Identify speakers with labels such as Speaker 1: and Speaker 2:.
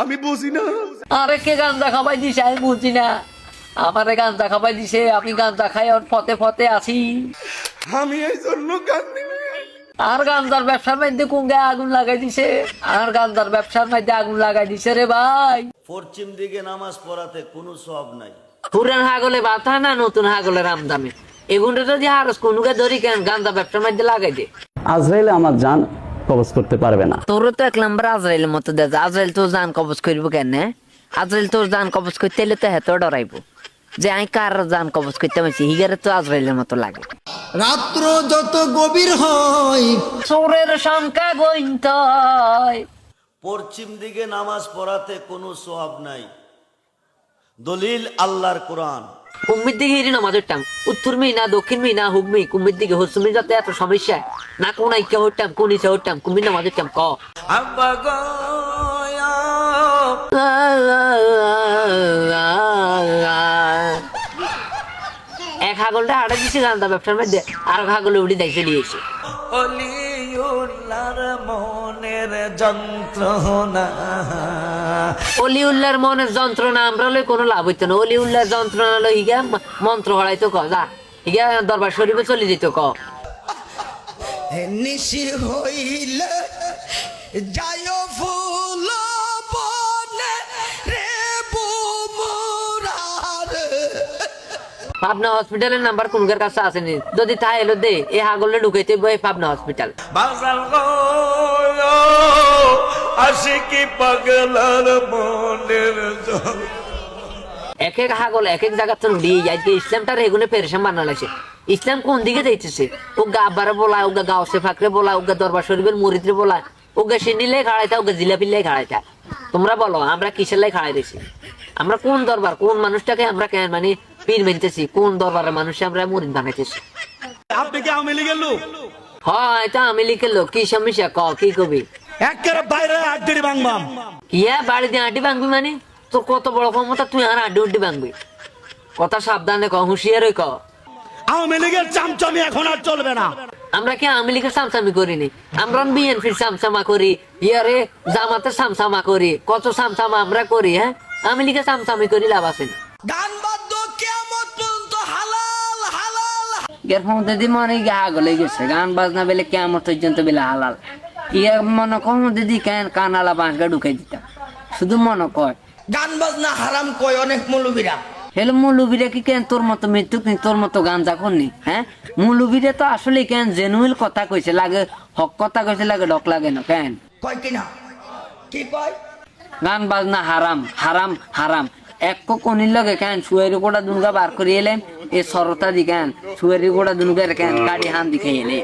Speaker 1: আমি বুঝি না।
Speaker 2: আরে কে গাঞ্জা খাবাই দিছে আমি বুঝছি না। আমারে গাঞ্জা খাবাই দিছে আমি গাঞ্জা খাই আর পথে পথে আছি।
Speaker 1: আমি এই জন্য
Speaker 2: আর গাঞ্জার ব্যবসার মধ্যে কোন গায়ে আগুন লাগাই দিছে। আর গাঞ্জার ব্যবসার মধ্যে আগুন লাগাই দিছে রে ভাই।
Speaker 3: পশ্চিম দিকে নামাজ পড়াতে কোনো সব নাই।
Speaker 2: পুরান হাগলে বাতা না নতুন হাগলের আমদামে এগুনটা যদি হারস কোনুকে ধরি কেন গাঞ্জা ব্যবসার মধ্যে লাগাই দে।
Speaker 4: আজরাইল আমার জান কবজ করতে পারবে না।
Speaker 2: তোরও তো এক নম্বর আজরাইলের মতো দেয় আজরাইল তোর জান কবজ করব কেন? আজরাইল তোর জান কবজ করতে এলে তো হেত ডরাইবো। যে আমি কার জান কবজ করতে পারছি হিগারে তো আজরাইলের মতো লাগে।
Speaker 5: রাত্র যত গভীর হয়
Speaker 2: চোরের সংখ্যা গইন্ত
Speaker 3: পশ্চিম দিকে নামাজ পড়াতে কোনো সব নাই। দলিল আল্লাহর কোরআন।
Speaker 2: কুম্মির দিকে হিরি হইতাম উত্তর মি না দক্ষিণ মি না হুগমি কুম্মির দিকে হসুমি যাতে এত সমস্যা। না কোন আইকে হইতাম কোন ইচ্ছা হইতাম কুম্মির নামাজ হইতাম ক। এক হাগলটা আড়া দিছে জানতাম ব্যবসার মধ্যে আর হাগলে উড়ি দাই চলে এসে
Speaker 3: অলিউল্লাহর মনের যন্ত্রণা।
Speaker 2: অলি উল্লার মনের যন্ত্রণা আমরা লই কোনো লাভ হইতো না। অলি উল্লার যন্ত্রণা লই হিগা মন্ত্র হড়াইতো ক যা। হিগা দরবার শরীফে চলে যেত ক।
Speaker 5: নিশি হইল যায়
Speaker 2: পাবনা হসপিটালের নাম্বার কোনকার কাছে আসেনি? যদি তা এলো দে এ হাগলে ঢুকাইতে বই পাবনা হসপিটাল
Speaker 3: আশিকি পাগলার মনের
Speaker 2: এক এক হাগল এক এক জায়গা তো উড়িয়ে যাইতে ইসলামটার এগুলো পেরেশান বানালাইছে ইসলাম কোন দিকে যাইতেছে? ও গা আব্বারে বলায় ওগা গাও সে ফাকরে বলায় ওগা দরবার শরীফের মুরিদরে বলায় ওগা সিনিলে খাড়াইতা ওগা জিলাপিলে খাড়াইতা তোমরা বলো আমরা কিসের লাই খাড়াই দিছি? আমরা কোন দরবার কোন মানুষটাকে আমরা কেন মানে পীর মানতেছি কোন দরবারের মানুষ আমরা মুরিদ বানাইতেছি।
Speaker 1: আপনি কি আওয়ামী লীগের লোক?
Speaker 2: হয় এটা আমি লিখে লোক। কি সমস্যা? ক কি কবি?
Speaker 1: একেবারে বাইরে আড্ডি বাংবাম
Speaker 2: ইয়া বাড়ি দিয়ে আঁটি ভাঙবি মানে? তোর কত বড় ক্ষমতা তুই আর আড্ডি উড্ডি ভাঙবি কথা সাবধানে ক হুঁশিয়ারই ক।
Speaker 1: আওয়ামী লীগের চামচামি এখন আর চলবে না।
Speaker 2: আমরা কি আওয়ামী লীগের সামসামি করিনি আমরা বিএনপির সামসামা করি। ইয়ারে জামাতের সামসামা করি। কত সামসামা আমরা করি হ্যাঁ? আওয়ামী লীগের সামসামি করি লাভ আছে
Speaker 5: গান বাদ্য
Speaker 2: এর মধ্যে মনে গা গলে গেছে। গান বাজনা বেলে কেমন পর্যন্ত বেলে হালাল। ইয়া মনে মধ্যে দিয়ে কেন কানালা বাঁশগা ঢুকাই দিতাম। শুধু মনে কয়
Speaker 5: গান বাজনা হারাম কয় অনেক মৌলবীরা।
Speaker 2: হেলো মুলুবিরা কি কেন তোর মতো মৃত্যু কি তোর মতো গান করনি? হ্যাঁ? মুলুবিরা তো আসলে কেন জেনুইল কথা কইছে লাগে হক কথা কইছে লাগে ডক লাগে না কেন?
Speaker 5: কয় কিনা? কি কয়?
Speaker 2: গান বাজনা হারাম হারাম হারাম। এক কোনির লগে বার করে এলেন, এ সরতা দি কেন? সুয়ের গোড়া দুনগা কেন? গাড়ি হান দিকে এলে